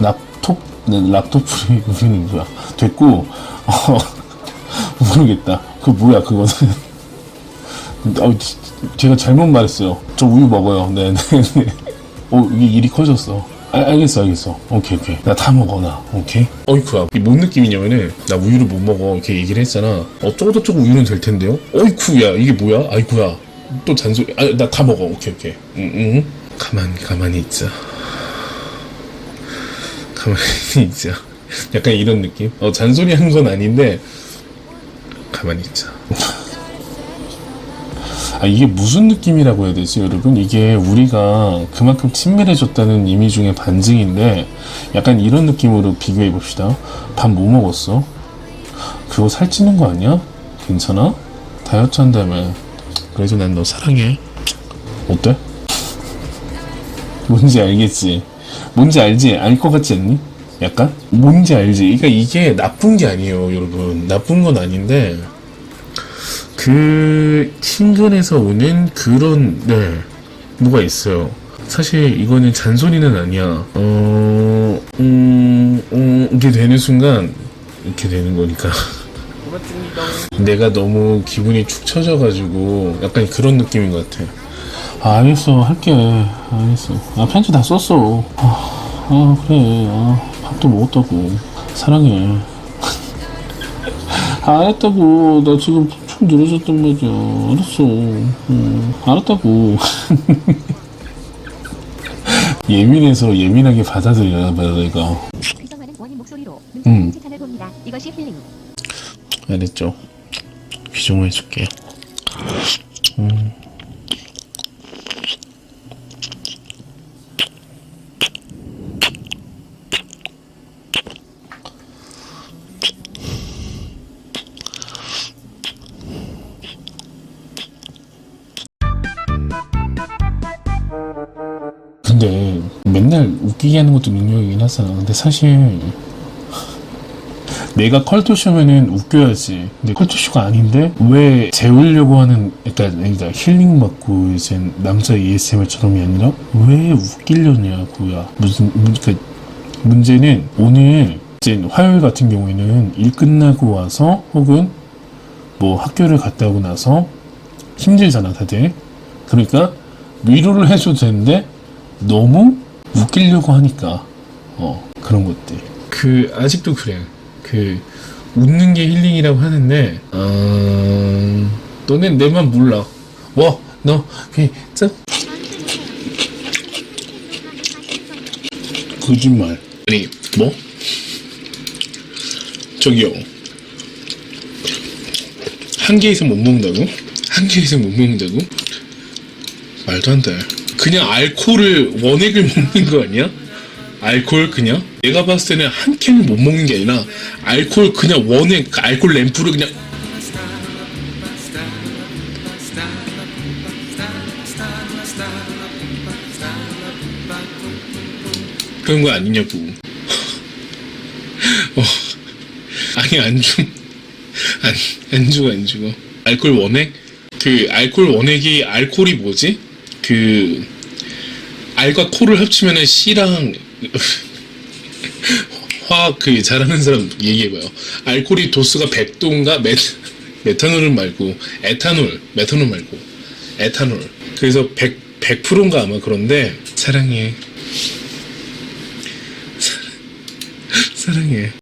lap톱 네, lap톱이 우리는 뭐야. 됐고 어, 모르겠다. 그 뭐야 그거는? 어, 지- 제가 잘못 말했어요. 저 우유 먹어요. 네네네. 어 이게 일이 커졌어. 아, 알겠어 알겠어. 오케이 오케이. 나 다 먹어 나 오케이? 어이쿠야. 이게 뭔 느낌이냐면은 나 우유를 못 먹어. 이렇게 얘기를 했잖아. 어쩌고저쩌고 우유는 될 텐데요? 어이쿠야. 이게 뭐야? 아이쿠야. 또 잔소리 아 나 다 먹어. 오케이 오케이. 응응. 가만히 가만히 있자 가만히 있자. 약간 이런 느낌? 어, 잔소리 하는 건 아닌데, 가만히 있자. 아, 이게 무슨 느낌이라고 해야 되지, 여러분? 이게 우리가 그만큼 친밀해졌다는 의미 중에 반증인데, 약간 이런 느낌으로 비교해 봅시다. 밥 뭐 먹었어? 그거 살찌는 거 아니야? 괜찮아? 다이어트 한다며. 그래도 난너 사랑해. 어때? 뭔지 알겠지? 뭔지 알지? 알 것 같지 않니? 약간? 뭔지 알지? 그러니까 이게 나쁜 게 아니에요, 여러분. 나쁜 건 아닌데, 그, 친근에서 오는 그런, 네, 뭐가 있어요. 사실 이거는 잔소리는 아니야. 어, 음, 음, 이게 되는 순간, 이렇게 되는 거니까. 내가 너무 기분이 축 처져가지고, 약간 그런 느낌인 것 같아. 아, 알겠어. 할게. 알겠어. 아, 편지 다 썼어. 아, 아, 그래. 아, 밥도 먹었다고. 사랑해. 아, 알았다고. 나 지금 좀 늘어졌단 말이야. 알았어. 응, 알았다고. 예민해서 예민하게 받아들여야 봐, 내가. 귀성하는 원인 목소리로 음. 눈썹 칭찬을 봅니다. 이것이 힐링. 알았죠. 귀정해줄게. 근데 맨날 웃기게 하는 것도 능력이긴 하잖아. 근데 사실 내가 컬투쇼면은 웃겨야지. 근데 컬투쇼가 아닌데 왜 재우려고 하는 그러니까, 힐링 받고 이제 남자 ASMR처럼이 아니라 왜 웃기려냐고야. 무슨 문- 그러니까 문제는 오늘 이제 화요일 같은 경우에는 일 끝나고 와서 혹은 뭐 학교를 갔다 오고 나서 힘들잖아 다들. 그러니까 위로를 해줘도 되는데 너무 웃기려고 하니까 어 그런 것들. 그 아직도 그래. 그 웃는 게 힐링이라고 하는데 어... 너넨 내만 몰라. 와, 너 진짜 거짓말. 아니 뭐? 저기요. 한개 이상 못 먹는다고? 한개 이상 못 먹는다고? 말도 안 돼. 그냥 알코올을 원액을 먹는 거 아니야? 알코올 그냥? 내가 봤을 때는 한 캔을 못 먹는 게 아니라 알코올 그냥 원액 그 알코올 램프를 그냥 그런 거 아니냐고. 어. 아니 안 줌. 안, 안 죽어 안 죽어. 알코올 원액? 그 알코올 원액이 알코올이 뭐지? 그 알과 코를 합치면은 C랑 화학 그 잘하는 사람 얘기해봐요. 알코올이 도수가 100도인가 메, 메탄올은 말고 에탄올 메탄올 말고 에탄올. 그래서 100 100%인가 아마 그런데 사랑해. 사랑해.